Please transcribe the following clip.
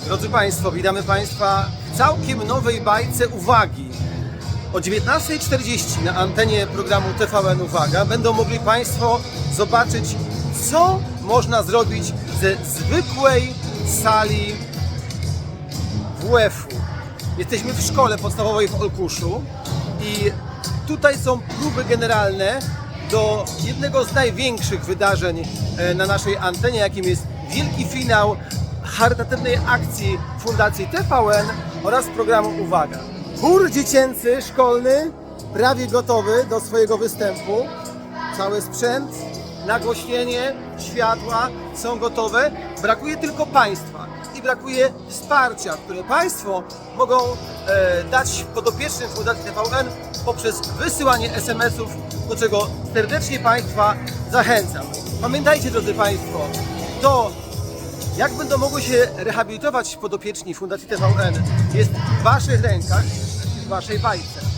Drodzy Państwo, witamy Państwa w całkiem nowej bajce Uwagi. O 19.40 na antenie programu TVN Uwaga będą mogli Państwo zobaczyć, co można zrobić ze zwykłej sali WF-u. Jesteśmy w szkole podstawowej w Olkuszu i tutaj są próby generalne do jednego z największych wydarzeń e, na naszej antenie, jakim jest wielki finał charytatywnej akcji Fundacji TVN oraz programu Uwaga. Chór dziecięcy, szkolny, prawie gotowy do swojego występu. Cały sprzęt, nagłośnienie, światła są gotowe. Brakuje tylko Państwa i brakuje wsparcia, które Państwo mogą e, dać podopiecznym Fundacji TVN poprzez wysyłanie SMS-ów, do czego serdecznie Państwa zachęcam. Pamiętajcie, drodzy Państwo, to jak będą mogły się rehabilitować podopieczni Fundacji TVN jest w Waszych rękach w Waszej bajce.